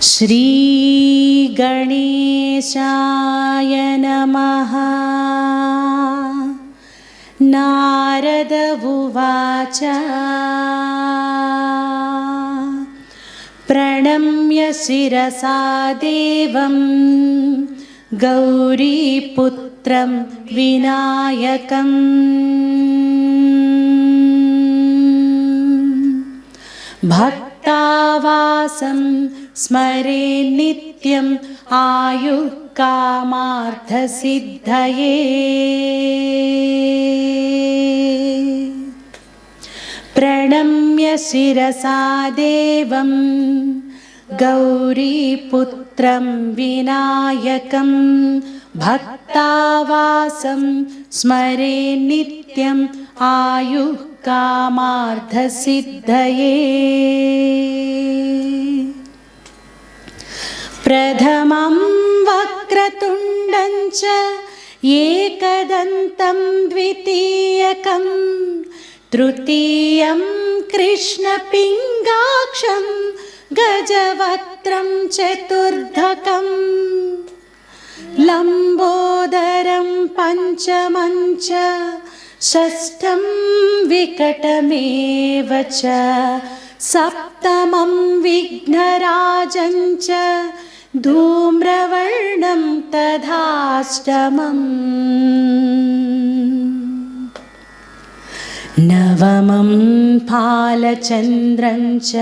श्रीगणेशाय नमः। नारद उवाच। प्रणम्य शिरसा देवं गौरीपुत्रं विनायकम्। भक्तावासं स्मरे नित्यम् आयुः कामार्थसिद्धये प्रणम्य शिरसा देवं गौरीपुत्रं विनायकं भक्तावासं स्मरे नित्यम् आयुः कामार्थसिद्धये प्रथमं वक्रतुण्डं च एकदन्तं द्वितीयकं तृतीयं कृष्णपिङ्गाक्षं गजवक्त्रं चतुर्धकम् लम्बोदरं पञ्चमञ्च षष्ठं विकटमेव च सप्तमं विघ्नराजञ्च धूम्रवर्णं तथाष्टमम् नवमं फालचन्द्रं च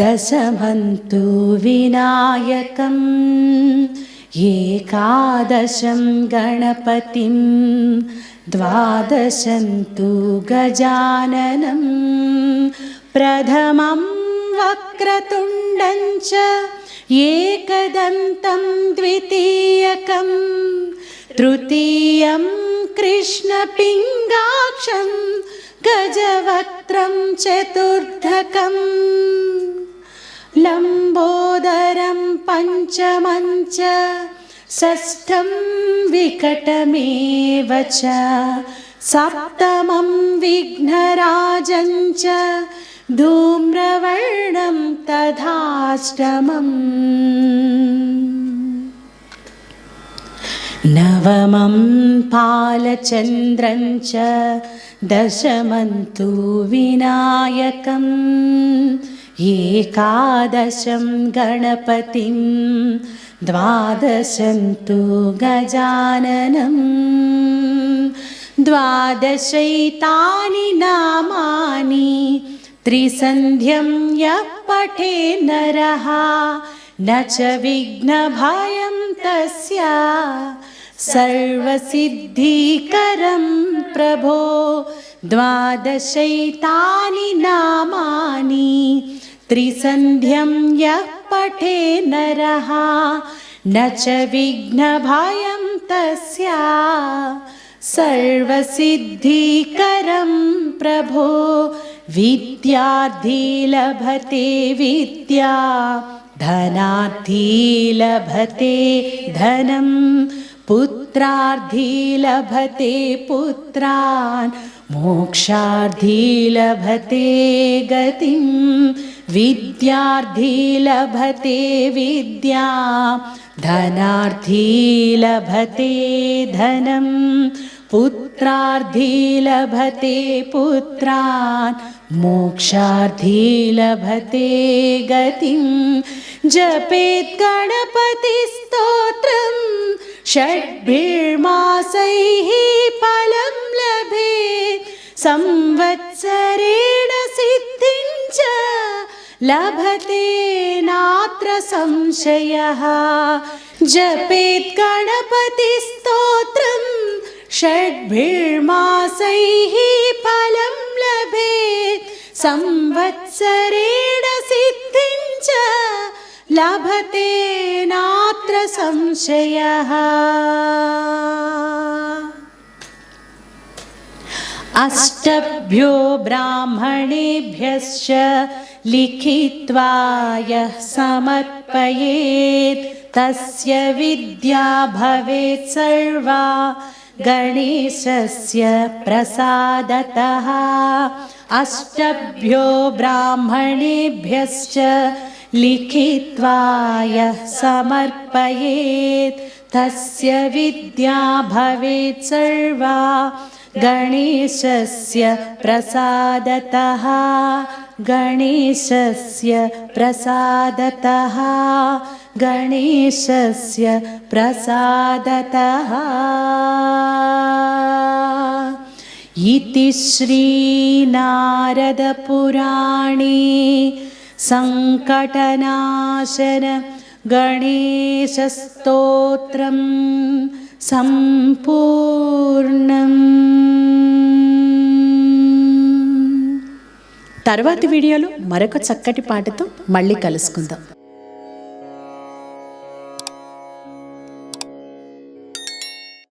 दशमन्तु विनायकम् एकादशं गणपतिं द्वादशन्तु गजाननं प्रथमं वक्रतुण्डं च एकदन्तं द्वितीयकं तृतीयं कृष्णपिङ्गाक्षं गजवक्त्रं चतुर्धकम् लम्बोदरं पञ्चमञ्च षष्ठं विकटमेव च सप्तमं विघ्नराजञ्च धूम्रवर्णं तथाष्टमम् नवमं पालचन्द्रं च दशमन्तु विनायकम् एकादशं गणपतिं द्वादशन्तु गजाननं द्वादशैतानि नामानि त्रिसन्ध्यं यः पठे नरः न च विघ्नभयं तस्य। सर्वसिद्धिकरं प्रभो द्वादशैतानि नामानि। त्रिसन्ध्यं यः पठे नरः न च विघ्नभयं तस्य। सर्वसिद्धिकरं प्रभो विद्यार्थी लभते विद्या धनार्थी लभते धनं पुत्रार्थी लभते पुत्रान् मोक्षार्थी लभते गतिं विद्यार्थी लभते विद्या धनार्थी लभते धनं पुत्रार्थी लभते पुत्रान् मोक्षार्थी लभते गतिं जपेत् गणपतिस्तोत्रं षड्भिर्मासैः फलं लभेत्। संवत्सरेण सिद्धिं च लभते नात्र संशयः। जपेत् गणपतिस्तोत्रं षड्भिर्मासैः फलं लभेत्। संवत्सरेण सिद्धिं च लभते नात्र संशयः। अष्टभ्यो ब्राह्मणेभ्यश्च लिखित्वा यः समर्पयेत् तस्य विद्या भवेत् सर्वा। गणेशस्य प्रसादतः अष्टभ्यो ब्राह्मणेभ्यश्च लिखित्वा यः समर्पयेत्। तस्य विद्या भवेत् सर्वा गणेशस्य प्रसादतः। गणेशस्य प्रसादतः गणेशस्य प्रसादतः इति श्रीनारदपुराणे सङ्कटनाशन गणेशस्तोत्रं సంపూర్ణం తర్వాతి వీడియోలో మరొక చక్కటి పాటతో మళ్ళీ కలుసుకుందాం